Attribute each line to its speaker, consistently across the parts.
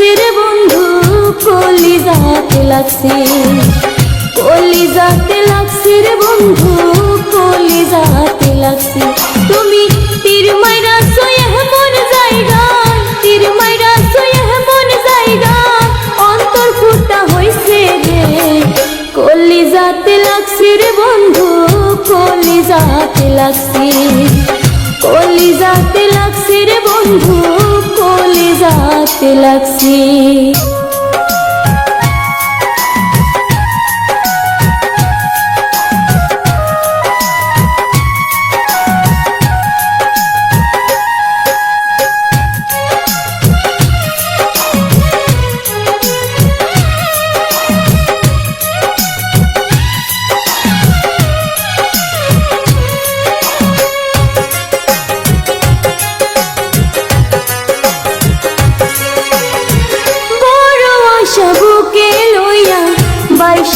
Speaker 1: যাতে লাগছে রে বন্ধু কলি যাতে লাগছে। কলি যাতে লাগছে রে বন্ধু কলি যাতে লাগছে। তুমি তীর মাইরা সয়ে মন জায়গা তীর মাইরা সয়ে মন জায়গা অন্তর ফুটা হইছে রে কলি যাতে লাগছে রে বন্ধু কলি যাতে লাগছে। কলি যাতে লাগছে রে বন্ধু কলিজাতে লাগছে।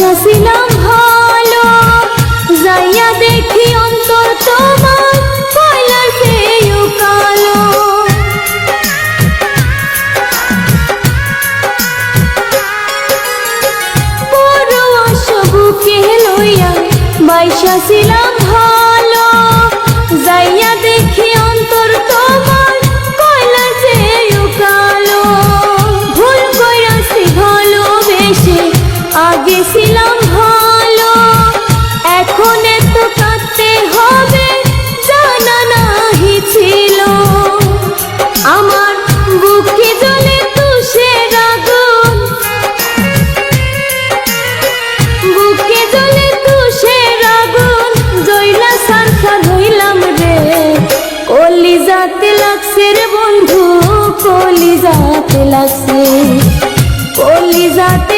Speaker 1: বাইশা ছিলাম ভালো, এখন এত কাঁদতে হবে, জানা নাহি ছিল। আমার বুকে জ্বলে তুষের আগুন, বুকে জ্বলে তুষের আগুন জইলা সারখার হইলাম রে। কলি যাতে লাগছে রে বন্ধু কলি যাতে লাগছে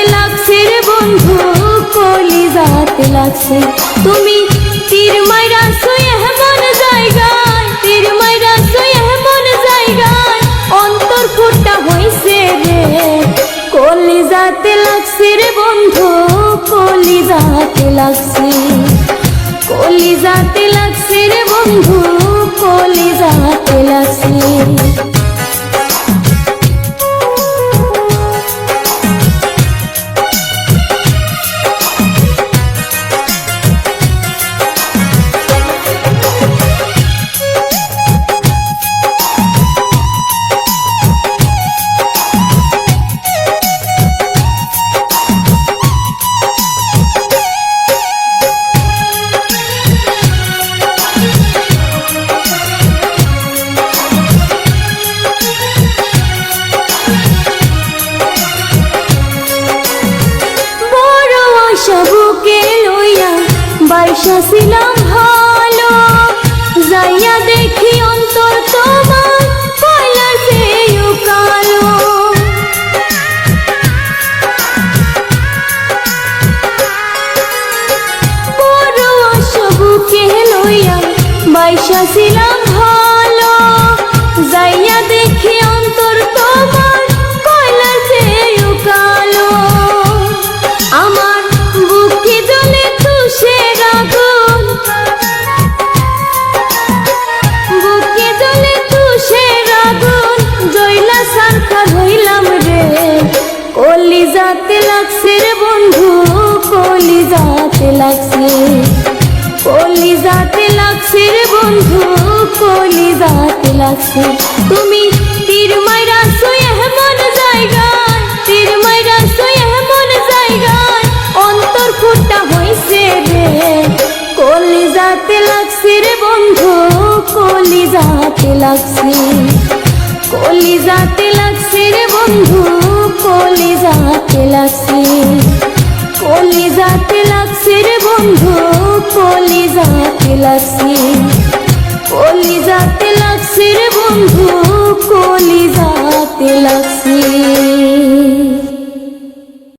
Speaker 1: লাগছে রে বন্ধু কলি যাতে লাগছে। তুমি তীর মাইরা শুয়ে মন জায়গায় তীর মাইরা শুয়ে মন জায়গায়, অন্তর ফুটা হইছে রে। কলি যাতে লাগছে রে বন্ধু কলি যাতে লাগছে। কলি যাতে লাগছে রে বন্ধু কলি যাতে লাগছে। বাইশা ছিলাম ভালো, যাইয়া দেখি অন্তর তোমার কয়লার চেয়েও কালো। বড় আশা লইয়া বাইশা ছিলাম লাগছে। কলি যাতে লাগছে রে বন্ধু কলি যাতে লাগছে। তুমি তীর মাইরা শুয়ে মন জায়গায় তীর মাইরা শুয়ে মন জায়গায়। অন্তর ফুটা হইছে রে। কলি যাতে লাগছে রে বন্ধু কলি যাতে লাগছে। কলি যাতে লাগছে রে বন্ধু। লাগছি। কলি যাতে লাগছি রে বন্ধু কলি যাতে লাগছি।